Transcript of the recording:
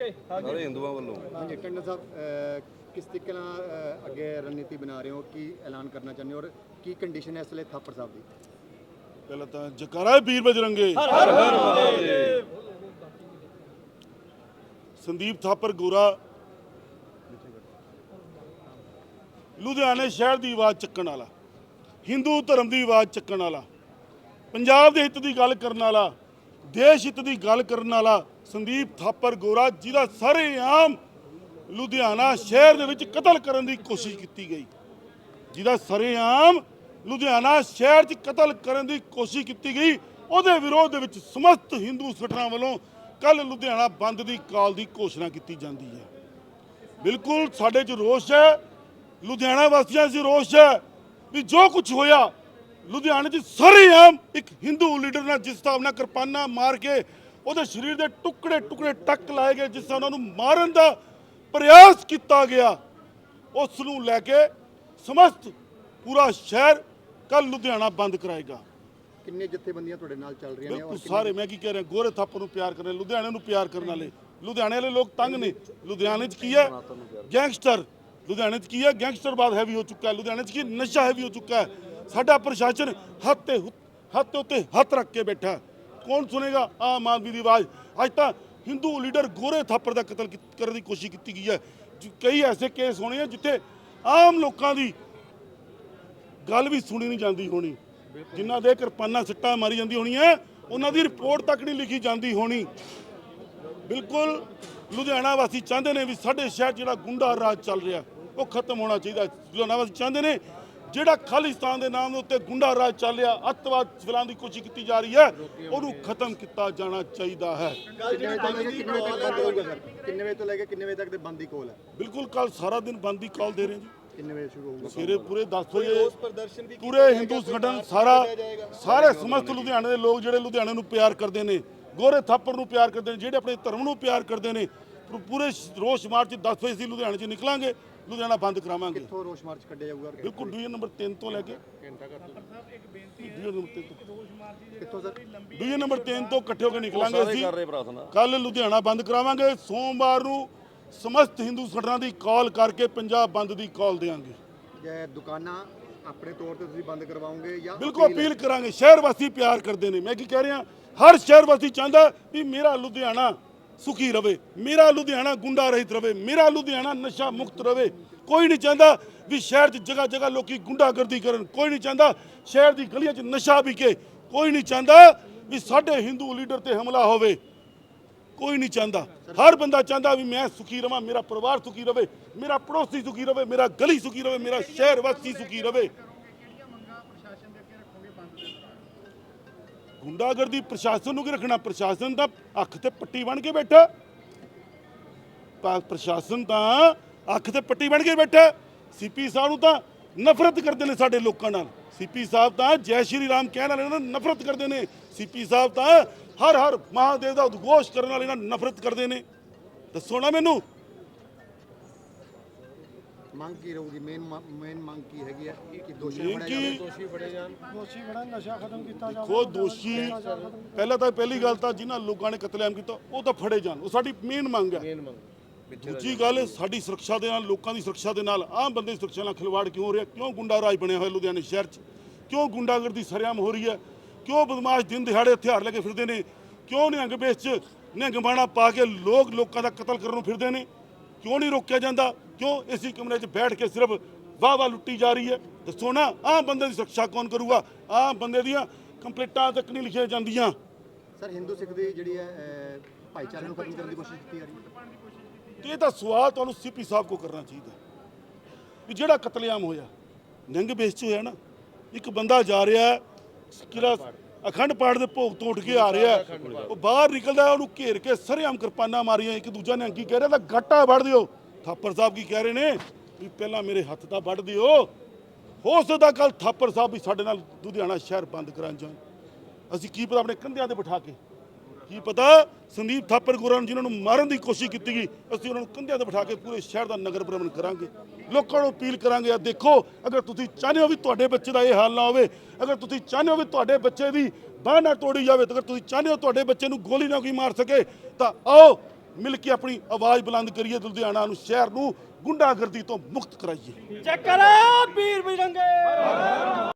ਸਾਰੇ ਹਿੰਦੂਆਂ ਵੱਲੋਂ। ਹਾਂਜੀ ਟੰਡਨ ਸਾਹਿਬ ਕਿਸ ਤਰੀਕੇ ਨਾਲ ਅੱਗੇ ਰਣਨੀਤੀ ਬਣਾ ਰਹੇ ਹੋ? ਕੀ ਐਲਾਨ ਕਰਨਾ ਚਾਹੁੰਦੇ ਹੋ? ਔਰ ਕੀ ਕੰਡੀਸ਼ਨ ਹੈ ਇਸ ਵੇਲੇ ਥਾਪਰ ਸਾਹਿਬ ਦੀ? ਪਹਿਲਾਂ ਤਾਂ ਜਕਾਰਾ ਹੈ ਵੀਰ ਬਜਰੰਗੇ। ਸੰਦੀਪ ਥਾਪਰ ਗੋਰਾ। ਲੁਧਿਆਣੇ ਸ਼ਹਿਰ ਦੀ ਆਵਾਜ਼ ਚੱਕਣ ਵਾਲਾ। ਹਿੰਦੂ ਧਰਮ ਦੀ ਆਵਾਜ਼ ਚੱਕਣ ਵਾਲਾ। ਪੰਜਾਬ ਦੇ ਹਿੱਤ ਦੀ ਗੱਲ ਕਰਨ ਵਾਲਾ। ਦੇਸ਼ ਹਿੱਤ ਦੀ ਗੱਲ ਕਰਨ ਵਾਲਾ। ਸੰਦੀਪ ਥਾਪਰ ਗੋਰਾ, ਜਿਹਦਾ ਸਾਰੇ ਆਮ ਲੁਧਿਆਣਾ ਸ਼ਹਿਰ ਦੇ ਵਿੱਚ ਕਤਲ ਕਰਨ ਦੀ ਕੋਸ਼ਿਸ਼ ਕੀਤੀ ਗਈ। ਜਿਹਦਾ ਸਰੇਆਮ ਲੁਧਿਆਣਾ ਸ਼ਹਿਰ 'ਚ ਕਤਲ ਕਰਨ ਦੀ ਕੋਸ਼ਿਸ਼ ਕੀਤੀ ਗਈ, ਉਹਦੇ ਵਿਰੋਧ ਦੇ ਵਿੱਚ ਸਮਸਤ ਹਿੰਦੂ ਸੰਗਠਨਾਂ ਵੱਲੋਂ ਕੱਲ ਲੁਧਿਆਣਾ ਬੰਦ ਦੀ ਕਾਲ ਦੀ ਘੋਸ਼ਣਾ ਕੀਤੀ ਜਾਂਦੀ ਹੈ। ਬਿਲਕੁਲ ਸਾਡੇ 'ਚ ਰੋਸ਼ ਹੈ, ਲੁਧਿਆਣਾ ਵਾਸੀਆਂ 'ਚ ਰੋਸ਼ ਹੈ ਵੀ ਜੋ ਕੁਝ ਹੋਇਆ, ਲੁਧਿਆਣੇ 'ਚ ਸਰੇਆਮ ਇੱਕ ਹਿੰਦੂ ਲੀਡਰ ਨਾਲ ਜਿਸ ਹਿਸਾਬ ਨਾਲ ਕਿਰਪਾਨਾਂ ਮਾਰ ਕੇ ਉਹਦੇ ਸਰੀਰ ਦੇ ਟੁਕੜੇ ਟੁਕੜੇ ਟੱਕ ਲਾਏ ਗਏ ਜਿਸ ਤਰ੍ਹਾਂ ਉਹਨਾਂ ਨੂੰ ਮਾਰਨ ਦਾ ਪ੍ਰਯਾਸ ਕੀਤਾ ਗਿਆ। ਉਸ ਨੂੰ ਲੈ ਕੇ ਸਮਸਤ ਪੂਰਾ ਸ਼ਹਿਰ ਕੱਲ ਲੁਧਿਆਣਾ ਬੰਦ ਕਰਾਏਗਾ। ਕਿੰਨੇ ਜਥੇਬੰਦੀਆਂ ਤੁਹਾਡੇ ਨਾਲ ਚੱਲ ਰਹੀਆਂ ਨੇ ਬਿਲਕੁਲ ਸਾਰੇ ਮੈਂ ਕੀ ਕਹਿ ਰਿਹਾ ਗੋਰੇ ਥਾਪਰ ਨੂੰ ਪਿਆਰ ਕਰਨ ਲੁਧਿਆਣੇ ਨੂੰ ਪਿਆਰ ਕਰਨ ਵਾਲੇ। ਲੁਧਿਆਣੇ ਵਾਲੇ ਲੋਕ ਤੰਗ ਨੇ। ਲੁਧਿਆਣੇ 'ਚ ਕੀ ਹੈ? ਗੈਂਗਸਟਰ। ਲੁਧਿਆਣੇ 'ਚ ਕੀ ਹੈ? ਗੈਂਗਸਟਰਵਾਦ ਹੈਵੀ ਹੋ ਚੁੱਕਾ ਹੈ। ਲੁਧਿਆਣੇ 'ਚ ਕੀ ਨਸ਼ਾ ਹੈਵੀ ਹੋ ਚੁੱਕਾ ਹੈ। ਸਾਡਾ ਪ੍ਰਸ਼ਾਸਨ ਹੱਥ ਤੇ ਹੱਥ ਉੱਤੇ ਹੱਥ ਰੱਖ ਕੇ ਬੈਠਾ। ਕੌਣ ਸੁਨੇਗਾ ਆਮ ਆਦਮੀ ਦੀ ਆਵਾਜ਼ ਅੱਜ ਤਾਂ ਹਿੰਦੂ ਲੀਡਰ ਗੋਰੇ ਥਾਪਰ ਦਾ ਕਤਲ ਕਰਨ ਦੀ ਕੋਸ਼ਿਸ਼ ਕੀਤੀ ਗਈ ਹੈ ਕਈ ਐਸੇ ਕੇਸ ਹੋਣੇ ਆ ਜਿੱਥੇ ਆਮ ਲੋਕਾਂ ਦੀ ਗੱਲ ਵੀ ਸੁਣੀ ਨਹੀਂ ਜਾਂਦੀ ਹੋਣੀ ਜਿਨ੍ਹਾਂ ਦੇ ਕਿਰਪਾਨਾਂ ਸਿੱਟਾਂ ਮਾਰੀ ਜਾਂਦੀ ਹੋਣੀ ਹੈ ਉਹਨਾਂ ਦੀ ਰਿਪੋਰਟ ਤੱਕ ਨਹੀਂ ਲਿਖੀ ਜਾਂਦੀ ਹੋਣੀ ਬਿਲਕੁਲ ਲੁਧਿਆਣਾ ਵਾਸੀ ਚਾਹੁੰਦੇ ਨੇ ਵੀ ਸਾਡੇ ਸ਼ਹਿਰ ਜਿਹੜਾ ਗੁੰਡਾ ਰਾਜ ਚੱਲ ਰਿਹਾ ਉਹ ਖਤਮ ਹੋਣਾ ਚਾਹੀਦਾ ਲੁਧਿਆਣਾ ਵਾਸੀ ਚਾਹੁੰਦੇ ਨੇ ਜਿਹੜਾ ਖਾਲਿਸਤਾਨ ਦੇ ਨਾਮ ਦੇ ਉੱਤੇ ਗੁੰਡਾ ਰਾਜ ਚੱਲ ਰਿਹਾ ਅੱਤਵਾਦ ਫੈਲਾਉਣ ਦੀ ਕੋਸ਼ਿਸ਼ ਕੀਤੀ ਜਾ ਰਹੀ ਹੈ ਉਹਨੂੰ ਖਤਮ ਕੀਤਾ ਜਾਣਾ ਚਾਹੀਦਾ ਹੈ। ਕਿੰਨੇ ਵਜੇ ਤੋਂ ਲੈ ਕੇ ਕਿੰਨੇ ਵਜੇ ਤੱਕ ਦੇ ਬੰਦ ਕੋਲ ਬਿਲਕੁਲ ਕੱਲ ਸਾਰਾ ਦਿਨ ਬੰਦ ਕਾਲ ਦੇ ਰਹੇ ਜੀ। ਕਿੰਨੇ ਵਜੇ ਸ਼ੁਰੂ ਹੋਊਗਾ? ਸਵੇਰੇ ਪੂਰੇ 10 ਵਜੇ ਪੂਰੇ ਹਿੰਦੂ ਸੰਗਠਨ ਸਾਰਾ ਸਾਰੇ ਸਮਸਤ ਲੁਧਿਆਣੇ ਦੇ ਲੋਕ ਜਿਹੜੇ ਲੁਧਿਆਣੇ ਨੂੰ ਪਿਆਰ ਕਰਦੇ ਨੇ ਗੋਰੇ ਥਾਪਰ ਨੂੰ ਪਿਆਰ ਕਰਦੇ ਨੇ ਜਿਹੜੇ ਆਪਣੇ ਧਰਮ ਨੂੰ ਪਿਆਰ ਕਰਦੇ ਨੇ ਪੂਰੇ ਰੋਸ਼ ਮਾਰਚ 10 ਵਜੇ ਅਸੀਂ ਲੁਧਿਆਣੇ 'ਚ ਨਿਕਲਾਂਗੇ ਲੁਧਿਆਣਾ ਬੰਦ ਕਰਾਵਾਂਗੇ। ਕਿੱਥੋਂ ਰੋਸ਼ ਮਾਰਚ ਕੱਢਿਆ ਜਾਊਗਾ ਬਿਲਕੁਲ ਡਿਵੀਜ਼ਨ ਨੰਬਰ 3 ਤੋਂ ਲੈ ਕੇ। ਡਿਵੀਜ਼ਨ ਨੰਬਰ 3 ਤੋਂ। ਕਿੱਥੋਂ ਸਰ? ਡਿਵੀਜ਼ਨ ਨੰਬਰ 3 ਤੋਂ ਇਕੱਠੇ ਹੋ ਕੇ ਨਿਕਲਾਂਗੇ ਅਸੀਂ। ਕੱਲ ਲੁਧਿਆਣਾ ਬੰਦ ਕਰਾਵਾਂਗੇ ਸੋਮਵਾਰ ਨੂੰ ਸਮਸਤ ਹਿੰਦੂ ਸੰਗਠਨਾਂ ਦੀ ਕਾਲ ਕਰਕੇ ਪੰਜਾਬ ਬੰਦ ਦੀ ਕਾਲ ਦੇਵਾਂਗੇ। ਜੇ ਦੁਕਾਨਾਂ ਆਪਣੇ ਤੌਰ ਤੇ ਤੁਸੀਂ ਬੰਦ ਕਰਵਾਓਗੇ ਜਾਂ ਬਿਲਕੁਲ ਅਪੀਲ ਕਰਾਂਗੇ। ਸ਼ਹਿਰ ਵਾਸੀ ਪਿਆਰ ਕਰਦੇ ਨੇ। ਮੈਂ ਕੀ ਕਹਿ ਰਿਹਾ ਹਰ ਸ਼ਹਿਰ ਵਾਸੀ ਚਾਹੁੰਦਾ ਵੀ ਮੇਰਾ ਲੁਧਿਆਣਾ ਸੁਖੀ ਰਵੇ, ਮੇਰਾ ਲੁਧਿਆਣਾ ਗੁੰਡਾ ਰਹਿਤ ਰਵੇ, ਮੇਰਾ ਲੁਧਿਆਣਾ ਨਸ਼ਾ ਮੁਕਤ ਰਵੇ। ਕੋਈ ਨਹੀਂ ਚਾਹੁੰਦਾ ਵੀ ਸ਼ਹਿਰ 'ਚ ਜਗ੍ਹਾ ਜਗ੍ਹਾ ਲੋਕੀ ਗੁੰਡਾਗਰਦੀ ਕਰਨ। ਕੋਈ ਨਹੀਂ ਚਾਹੁੰਦਾ ਸ਼ਹਿਰ ਦੀ ਗਲੀਆਂ 'ਚ ਨਸ਼ਾ ਵਿਕੇ। ਕੋਈ ਨਹੀਂ ਚਾਹੁੰਦਾ ਵੀ ਸਾਡੇ ਹਿੰਦੂ ਲੀਡਰ ਤੇ ਹਮਲਾ ਹੋਵੇ। ਕੋਈ ਨਹੀਂ ਚਾਹੁੰਦਾ। ਹਰ ਬੰਦਾ ਚਾਹੁੰਦਾ ਵੀ ਮੈਂ ਸੁਖੀ ਰਵਾਂ, ਮੇਰਾ ਪਰਿਵਾਰ ਸੁਖੀ ਰਵੇ, ਮੇਰਾ ਪੜੋਸੀ ਸੁਖੀ ਰਵੇ, ਮੇਰਾ ਗਲੀ ਸੁਖੀ ਰਵੇ, ਮੇਰਾ ਸ਼ਹਿਰ ਵਾਸੀ ਸੁਖੀ ਰਵੇ। ਗੁੰਡਾਗਰਦੀ ਪ੍ਰਸ਼ਾਸਨ ਨੂੰ ਕੀ ਰੱਖਣਾ? ਪ੍ਰਸ਼ਾਸਨ ਤਾਂ ਅੱਖ ਤੇ ਪੱਟੀ ਬਣ ਕੇ ਬੈਠਾ। ਪ੍ਰਸ਼ਾਸਨ ਤਾਂ ਅੱਖ ਤੇ ਪੱਟੀ ਬਣ ਕੇ ਬੈਠਾ। ਸੀਪੀ ਸਾਹਿਬ ਨੂੰ ਤਾਂ ਨਫ਼ਰਤ ਕਰਦੇ ਨੇ ਸਾਡੇ ਲੋਕਾਂ ਨਾਲ। ਸੀਪੀ ਸਾਹਿਬ ਤਾਂ ਜੈ ਸ਼੍ਰੀ ਰਾਮ ਕਹਿਣ ਵਾਲੇ ਨਾਲ ਨਫ਼ਰਤ ਕਰਦੇ ਨੇ। ਸੀਪੀ ਸਾਹਿਬ ਤਾਂ ਹਰ ਹਰ ਮਹਾਦੇਵ ਦਾ ਉਦਘੋਸ਼ ਕਰਨ ਵਾਲੇ ਨਾਲ ਨਫ਼ਰਤ ਕਰਦੇ ਨੇ। ਦੱਸੋ ਨਾ ਮੈਨੂੰ। ਮੰਗ ਕੀ ਰਹੂਗੀ? ਮੇਨ ਮੇਨ ਮੰਗ ਕੀ ਹੈਗੀ ਹੈ ਕਿ ਦੋਸ਼ੀ ਕੀ ਜਾਵੇ ਦੋਸ਼ੀ ਫੜੇ ਜਾਣ। ਦੋਸ਼ੀ ਫੜਾ ਨਸ਼ਾ ਖਤਮ ਕੀਤਾ ਜਾਵੇ। ਖੋ ਦੋਸ਼ੀ ਪਹਿਲਾਂ ਤਾਂ ਪਹਿਲੀ ਗੱਲ ਤਾਂ ਜਿਨ੍ਹਾਂ ਲੋਕਾਂ ਨੇ ਕਤਲੇਆਮ ਕੀਤਾ ਉਹ ਤਾਂ ਫੜੇ ਜਾਣ। ਉਹ ਸਾਡੀ ਮੇਨ ਮੰਗ ਹੈ ਮੇਨ ਮੰਗ। ਦੂਜੀ ਗੱਲ ਸਾਡੀ ਸੁਰੱਖਿਆ ਦੇ ਨਾਲ ਲੋਕਾਂ ਦੀ ਸੁਰੱਖਿਆ ਦੇ ਨਾਲ ਆਮ ਬੰਦੇ ਦੀ ਸੁਰੱਖਿਆ ਨਾਲ ਖਿਲਵਾੜ ਕਿਉਂ ਹੋ ਰਿਹਾ? ਕਿਉਂ ਗੁੰਡਾ ਰਾਜ ਬਣਿਆ ਹੋਇਆ ਲੁਧਿਆਣੇ ਸ਼ਹਿਰ 'ਚ? ਕਿਉਂ ਗੁੰਡਾਗਰਦੀ ਸਰੇਆਮ ਹੋ ਰਹੀ ਹੈ? ਕਿਉਂ ਬਦਮਾਸ਼ ਦਿਨ ਦਿਹਾੜੇ ਹਥਿਆਰ ਲੈ ਕੇ ਫਿਰਦੇ ਨੇ? ਕਿਉਂ ਨਿਹੰਗ ਵੇਸ਼ 'ਚ ਨਿਹੰਗ ਬਾਣਾ ਪਾ ਕੇ ਲੋਕ ਲੋਕਾਂ ਦਾ ਕਤਲ ਕਰਨ ਨੂੰ ਫਿਰਦੇ ਨੇ? ਕਿਉਂ ਨਹੀਂ ਰੋਕਿਆ ਜਾਂਦਾ? ਕਿਉਂ ਇਸੇ ਕਮਰੇ 'ਚ ਬੈਠ ਕੇ ਸਿਰਫ ਵਾਹ ਵਾਹ ਲੁੱਟੀ ਜਾ ਰਹੀ ਹੈ ਦੱਸੋ ਨਾ ਆਮ ਬੰਦੇ ਦੀ ਸੁਰੱਖਿਆ ਕੌਣ ਕਰੂਗਾ ਆਮ ਬੰਦੇ ਦੀਆਂ ਕੰਪਲੀਟਾਂ ਤੱਕ ਨਹੀਂ ਲਿਖੀਆਂ ਜਾਂਦੀਆਂ ਸਰ ਹਿੰਦੂ ਸਿੱਖ ਦੀ ਜਿਹੜੀ ਹੈ ਭਾਈਚਾਰੇ ਨੂੰ ਖਤਮ ਕਰਨ ਦੀ ਕੋਸ਼ਿਸ਼ ਕੀਤੀ ਜਾ ਰਹੀ ਹੈ ਇਹ ਤਾਂ ਸਵਾਲ ਤੁਹਾਨੂੰ ਸੀਪੀ ਸਾਹਿਬ ਕੋ ਕਰਨਾ ਚਾਹੀਦਾ ਵੀ ਜਿਹੜਾ ਕਤਲੇਆਮ ਹੋਇਆ ਨੰਗ ਬੇਸ ਚ ਹੋਇਆ ਨਾ ਇੱਕ ਬੰਦਾ ਜਾ ਰਿਹਾ ਕਿਲਾ ਅਖੰਡ ਪਾਠ ਦੇ ਭੋਗ ਤੋਂ ਉੱਠ ਕੇ ਆ ਰਿਹਾ। ਉਹ ਬਾਹਰ ਨਿਕਲਦਾ ਉਹਨੂੰ ਘੇਰ ਕੇ ਸਰੇਆਮ ਕਿਰਪਾਨਾਂ ਮਾਰੀਆਂ ਇੱਕ ਦੂਜਾ ਨੇ ਕੀ ਕਹਿ ਰਿਹਾ ਤਾਂ ਗੱਟਾ ਵੱਢ ਦਿਓ ਥਾਪਰ ਸਾਹਿਬ ਕੀ ਕਹਿ ਰਹੇ ਨੇ? ਵੀ ਪਹਿਲਾਂ ਮੇਰੇ ਹੱਥ ਤਾਂ ਵੱਢ ਦਿਓ। ਹੋ ਸਕਦਾ ਕੱਲ ਥਾਪਰ ਸਾਹਿਬ ਵੀ ਸਾਡੇ ਨਾਲ ਲੁਧਿਆਣਾ ਸ਼ਹਿਰ ਬੰਦ ਕਰਾਂ ਜਾਣ। ਅਸੀਂ ਕੀ ਪਤਾ ਆਪਣੇ ਕੰਧਿਆਂ ਤੇ ਬਿਠਾ ਕੇ? ਕੀ ਪਤਾ ਸੰਦੀਪ ਥਾਪਰ ਗੁਰਾਂ ਨੂੰ ਜਿਨ੍ਹਾਂ ਨੂੰ ਮਾਰਨ ਦੀ ਕੋਸ਼ਿਸ਼ ਕੀਤੀ ਗਈ, ਅਸੀਂ ਉਹਨਾਂ ਨੂੰ ਕੰਧਿਆਂ ਤੇ ਬਿਠਾ ਕੇ ਪੂਰੇ ਸ਼ਹਿਰ ਦਾ ਨਗਰ ਭ੍ਰਮਣ ਕਰਾਂਗੇ। ਲੋਕਾਂ ਨੂੰ ਅਪੀਲ ਕਰਾਂਗੇ ਆ ਦੇਖੋ, ਅਗਰ ਤੁਸੀਂ ਚਾਹੁੰਦੇ ਹੋ ਵੀ ਤੁਹਾਡੇ ਬੱਚੇ ਦਾ ਇਹ ਹਾਲ ਨਾ ਹੋਵੇ, ਅਗਰ ਤੁਸੀਂ ਚਾਹੁੰਦੇ ਹੋ ਵੀ ਤੁਹਾਡੇ ਬੱਚੇ ਦੀ ਬਾਂਹ ਨਾ ਤੋੜੀ ਜਾਵੇ ਅਗਰ ਤੁਸੀਂ ਚਾਹੁੰਦੇ ਹੋ ਤੁਹਾਡੇ ਬੱਚੇ ਨੂੰ ਗੋਲੀ ਨਾ ਕੋਈ ਮਾਰ ਸਕੇ, ਤਾਂ ਆਓ ਮਿਲ ਕੇ ਆਪਣੀ ਆਵਾਜ਼ ਬੁਲੰਦ ਕਰੀਏ ਲੁਧਿਆਣਾ ਨੂੰ, ਸ਼ਹਿਰ ਨੂੰ ਗੁੰਡਾਗਰਦੀ ਤੋਂ ਮੁਕਤ ਕਰਾਈਏ। ਚੱਕਰ ਪੀਰ ਬਿਰੰਗੇ